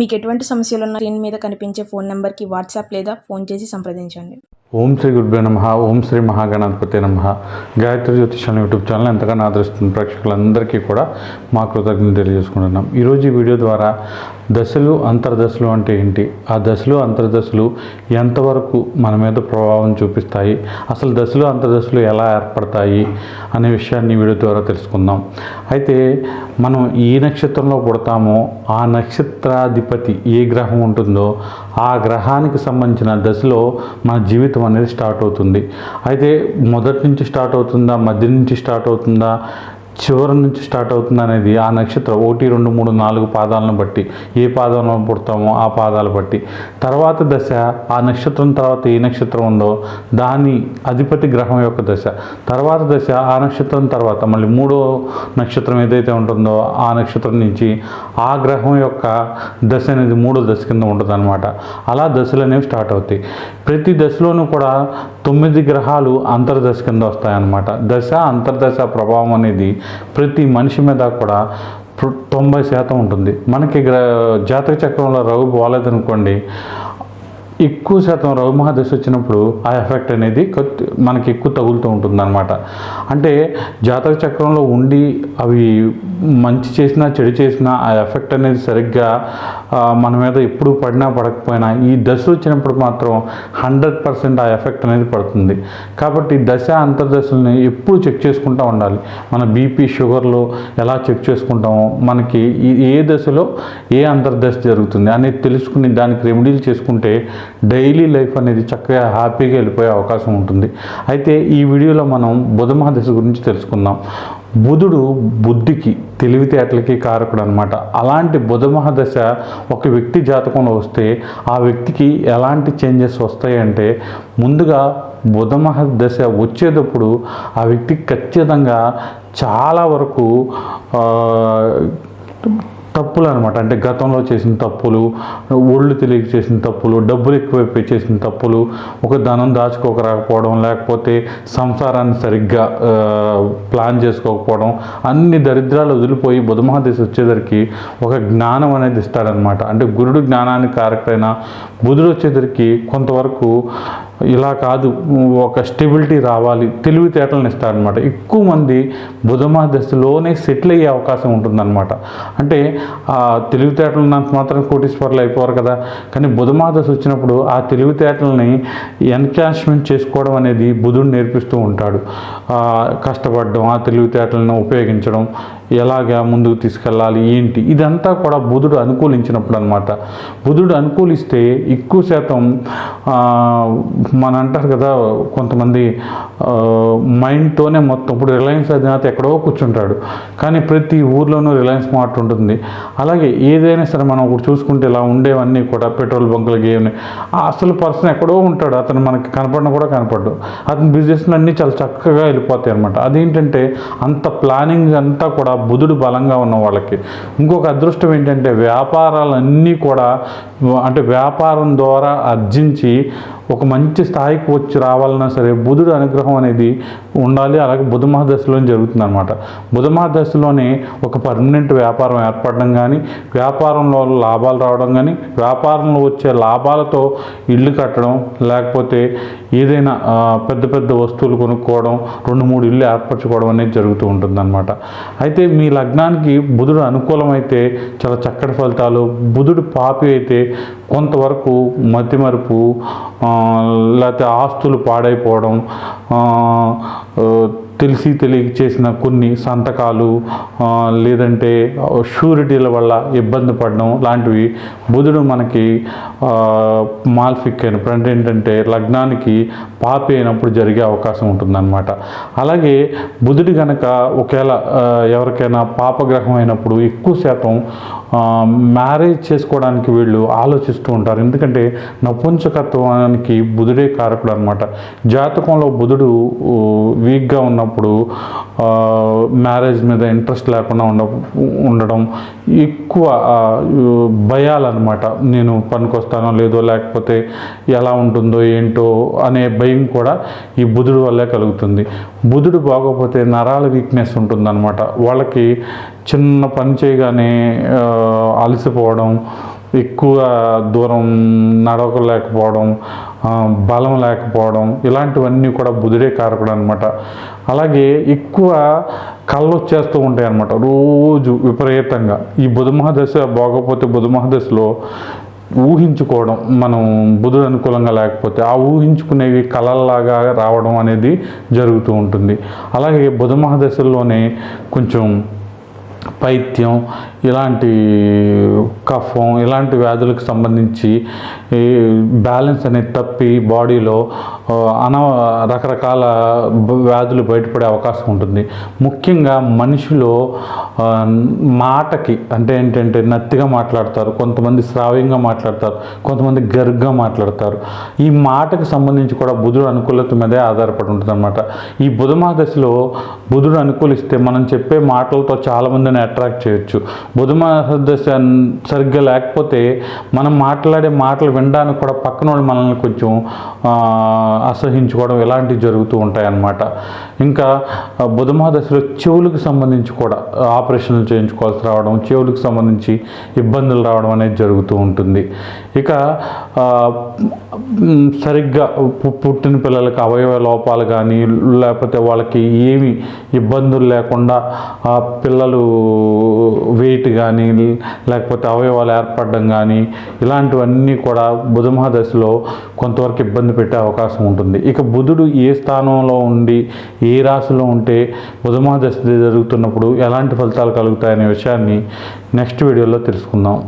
మీకు ఎటువంటి సమస్యలు ఉన్న స్క్రీన్ మీద కనిపించే ఫోన్ నెంబర్కి వాట్సాప్ లేదా ఫోన్ చేసి సంప్రదించండి. ఓం శ్రీ గురుభ్యో నమ ఓం శ్రీ మహాగణాధిపతి నమ. గాయత్రి జ్యోతిషాల యూట్యూబ్ ఛానల్ ఎంతగానో ఆదరిస్తున్న ప్రేక్షకులందరికీ కూడా మా కృతజ్ఞతలు తెలియజేసుకుంటున్నాం. ఈరోజు ఈ వీడియో ద్వారా దశలు అంతర్దశలు అంటే ఏంటి? ఆ దశలు అంతర్దశలు ఎంతవరకు మన మీద ప్రభావం చూపిస్తాయి? అసలు దశలు అంతర్దశలు ఎలా ఏర్పడతాయి? అనే విషయాన్ని వీడియో ద్వారా తెలుసుకుందాం. అయితే మనం ఏ నక్షత్రంలో పుడతామో ఆ నక్షత్రాధిపతి ఏ గ్రహం ఉంటుందో ఆ గ్రహానికి సంబంధించిన దశలో మన జీవితం అనేది స్టార్ట్ అవుతుంది. అయితే మొదటి నుంచి స్టార్ట్ అవుతుందా? మధ్య నుంచి స్టార్ట్ అవుతుందా? చివరి నుంచి స్టార్ట్ అవుతుంది అనేది ఆ నక్షత్రం. ఒకటి రెండు మూడు నాలుగు పాదాలను బట్టి ఏ పాదంలో పుడతామో ఆ పాదాలు బట్టి. తర్వాత దశ ఆ నక్షత్రం తర్వాత ఏ నక్షత్రం ఉందో దాని అధిపతి గ్రహం యొక్క దశ. తర్వాత దశ ఆ నక్షత్రం తర్వాత మళ్ళీ మూడో నక్షత్రం ఏదైతే ఉంటుందో ఆ నక్షత్రం నుంచి ఆ గ్రహం యొక్క దశ అనేది మూడో దశ కింద ఉంటుంది అనమాట అలా దశలు అనేవి స్టార్ట్ అవుతాయి. ప్రతి దశలోనూ కూడా తొమ్మిది గ్రహాలు అంతర్దశ కింద వస్తాయన్నమాట. దశ అంతర్దశ ప్రభావం అనేది ప్రతి మనిషి మీద కూడా తొంభై శాతం ఉంటుంది. మనకి గ్ర జాతక చక్రంలో రఘు బాగాలేదనుకోండి ఎక్కువ శాతం రవి మహాదశ వచ్చినప్పుడు ఆ ఎఫెక్ట్ అనేది మనకి ఎక్కువ తగులుతూ ఉంటుంది అనమాట అంటే జాతక చక్రంలో ఉండి అవి మంచి చేసినా చెడు చేసినా ఆ ఎఫెక్ట్ అనేది సరిగ్గా మన మీద ఎప్పుడు పడినా పడకపోయినా ఈ దశ వచ్చినప్పుడు మాత్రం హండ్రెడ్ పర్సెంట్ ఆ ఎఫెక్ట్ అనేది పడుతుంది. కాబట్టి దశ అంతర్దశల్ని ఎప్పుడు చెక్ చేసుకుంటూ ఉండాలి. మన బీపీ షుగర్లు ఎలా చెక్ చేసుకుంటామో మనకి ఏ దశలో ఏ అంతర్దశ జరుగుతుంది అనేది తెలుసుకుని దానికి రెమెడీలు చేసుకుంటే డైలీ లైఫ్ అనేది చక్కగా హ్యాపీగా వెళ్ళిపోయే అవకాశం ఉంటుంది. అయితే ఈ వీడియోలో మనం బుధమహ దశ గురించి తెలుసుకుందాం. బుధుడు బుద్ధికి తెలివితేటలకి కారకుడు అనమాట అలాంటి బుధ మహాదశ ఒక వ్యక్తి జాతకంలో వస్తే ఆ వ్యక్తికి ఎలాంటి చేంజెస్ వస్తాయంటే ముందుగా బుధ దశ వచ్చేటప్పుడు ఆ వ్యక్తికి ఖచ్చితంగా చాలా వరకు తప్పులు అనమాట అంటే గతంలో చేసిన తప్పులు ఒళ్ళు తెలియక చేసిన తప్పులు డబ్బులు ఎక్కువైపోయి చేసిన తప్పులు ఒక ధనం దాచుకోక రాకపోవడం లేకపోతే సంసారాన్ని సరిగ్గా ప్లాన్ చేసుకోకపోవడం అన్ని దరిద్రాలు వదిలిపోయి బుధమహాదేశం వచ్చేసరికి ఒక జ్ఞానం అనేది ఇస్తాడనమాట. అంటే గురుడు జ్ఞానానికి కారకుడైన బుధుడు వచ్చేసరికి కొంతవరకు ఇలా కాదు ఒక స్టెబిలిటీ రావాలి తెలివితేటలను ఇస్తారనమాట ఎక్కువ మంది బుధమా దశలోనే సెటిల్ అయ్యే అవకాశం ఉంటుందన్నమాట. అంటే ఆ తెలివితేటలు నాకు మాత్రం కోటీశ్వర్లు అయిపోరు కదా. కానీ బుధమా దశ వచ్చినప్పుడు ఆ తెలివితేటలని ఎన్కాష్మెంట్ చేసుకోవడం అనేది బుధుడు నేర్పిస్తూ ఉంటాడు. కష్టపడడం ఆ తెలివితేటలను ఉపయోగించడం ఎలాగా ముందుకు తీసుకెళ్ళాలి ఏంటి? ఇదంతా కూడా బుధుడు అనుకూలించినప్పుడు అనమాట బుధుడు అనుకూలిస్తే ఎక్కువ శాతం మన అంటారు కదా కొంతమంది మైండ్తోనే మొత్తం ఇప్పుడు రిలయన్స్ అధినేత ఎక్కడో కూర్చుంటాడు. కానీ ప్రతి ఊర్లోనూ రిలయన్స్ మార్ట్ ఉంటుంది. అలాగే ఏదైనా సరే మనం ఇప్పుడు చూసుకుంటే ఇలా ఉండేవన్నీ కూడా పెట్రోల్ బంకులకి ఏమి ఆ అసలు పర్సన్ ఎక్కడో ఉంటాడు. అతను మనకి కనపడడం కూడా కనపడ్డు. అతని బిజినెస్లు అన్నీ చాలా చక్కగా వెళ్ళిపోతాయి అనమాట అదేంటంటే అంత ప్లానింగ్ అంతా కూడా బుధుడు బలంగా ఉన్న వాళ్ళకి. ఇంకొక అదృష్టం ఏంటంటే వ్యాపారాలన్నీ కూడా అంటే వ్యాపారం ద్వారా ఆర్జించి ఒక మంచి స్థాయికి వచ్చి రావాలన్నా సరే బుధుడు అనుగ్రహం అనేది ఉండాలి. అలాగే బుధ మహాదశలో జరుగుతుంది అనమాట బుధ మహాదశలోనే ఒక పర్మనెంట్ వ్యాపారం ఏర్పడడం కానీ వ్యాపారంలో లాభాలు రావడం కానీ వ్యాపారంలో వచ్చే లాభాలతో ఇల్లు కట్టడం లేకపోతే ఏదైనా పెద్ద పెద్ద వస్తువులు కొనుక్కోవడం రెండు మూడు ఇల్లు ఏర్పరచుకోవడం అనేది జరుగుతూ ఉంటుంది అయితే మీ లగ్నానికి బుధుడు అనుకూలమైతే చాలా చక్కటి ఫలితాలు. బుధుడు పాపి అయితే కొంతవరకు మతిమరుపు లేకపోతే ఆస్తులు పాడైపోవడం తెలిసి తెలియక చేసిన కొన్ని సంతకాలు లేదంటే షూరిటీల వల్ల ఇబ్బంది పడడం లాంటివి బుధుడు మనకి మాల్ఫిక్ అయినప్పుడు అంటే ఏంటంటే లగ్నానికి పాపి అయినప్పుడు జరిగే అవకాశం ఉంటుందన్నమాట. అలాగే బుధుడు కనుక ఒకవేళ ఎవరికైనా పాపగ్రహం అయినప్పుడు ఎక్కువ శాతం మ్యారేజ్ చేసుకోవడానికి వీళ్ళు ఆలోచిస్తూ ఉంటారు. ఎందుకంటే నపుంసకత్వానికి బుధుడే కారకుడు అనమాట జాతకంలో బుధుడు వీక్గా ఉన్నప్పుడు మ్యారేజ్ మీద ఇంట్రెస్ట్ లేకుండా ఉండ ఉండడం ఎక్కువ భయాలన్నమాట. నేను పనికొస్తానో లేదో లేకపోతే ఎలా ఉంటుందో ఏంటో అనే భయం కూడా ఈ బుధుడు వల్లే కలుగుతుంది. బుధుడు బాగోపోతే నరాల వీక్నెస్ ఉంటుందన్నమాట. వాళ్ళకి చిన్న పని చేయగానే అలసిపోవడం ఎక్కువ దూరం నడవలేకపోవడం బలం లేకపోవడం ఇలాంటివన్నీ కూడా బుధుడే కారకుడు అనమాట అలాగే ఎక్కువ కళ్ళు వచ్చేస్తూ ఉంటాయి అనమాట రోజు విపరీతంగా. ఈ బుధ మహాదశ బాగోపోతే బుధ మహాదశలో ఊహించుకోవడం మనం బుధుడు అనుకూలంగా లేకపోతే ఆ ఊహించుకునేవి కళల్లాగా రావడం అనేది జరుగుతూ ఉంటుంది. అలాగే బుధ మహాదశల్లోనే కొంచెం పైత్యం ఇలాంటి కఫం ఇలాంటి వ్యాధులకు సంబంధించి ఈ బ్యాలెన్స్ అనేది తప్పి బాడీలో అన రకరకాల వ్యాధులు బయటపడే అవకాశం ఉంటుంది. ముఖ్యంగా మనిషిలో మాటకి అంటే ఏంటంటే నత్తిగా మాట్లాడతారు కొంతమంది శ్రావ్యంగా మాట్లాడతారు కొంతమంది గర్గ్గా మాట్లాడతారు. ఈ మాటకి సంబంధించి కూడా బుధుడు అనుకూలత మీదే ఆధారపడి ఉంటుంది అనమాట ఈ బుధ దశలో బుధుడు అనుకూలిస్తే మనం చెప్పే మాటలతో చాలామందిని అట్రాక్ట్ చేయొచ్చు. బుధ మహాదశ సరిగ్గా లేకపోతే మనం మాట్లాడే మాటలు వినడానికి కూడా పక్కన వాళ్ళు మనల్ని కొంచెం అసహించుకోవడం ఇలాంటివి జరుగుతూ ఉంటాయన్నమాట. ఇంకా బుధ మహాదశలో చెవులకు సంబంధించి కూడా ఆపరేషన్లు చేయించుకోవాల్సి రావడం చెవులకు సంబంధించి ఇబ్బందులు రావడం అనేది జరుగుతూ ఉంటుంది. ఇక సరిగ్గా పు- పుట్టిన పిల్లలకి అవయవ లోపాలు కానీ లేకపోతే వాళ్ళకి ఏమి ఇబ్బందులు లేకుండా ఆ పిల్లలు వెయిట్ కానీ లేకపోతే అవయవాలు ఏర్పడడం కానీ ఇలాంటివన్నీ కూడా బుధమహ దశలో కొంతవరకు ఇబ్బంది పెట్టే అవకాశం ఉంటుంది. ఇక బుధుడు ఏ స్థానంలో ఉండి ఏ రాశిలో ఉంటే బుధమహ దశ జరుగుతున్నప్పుడు ఎలాంటి ఫలితాలు కలుగుతాయనే విషయాన్ని నెక్స్ట్ వీడియోలో తెలుసుకుందాం.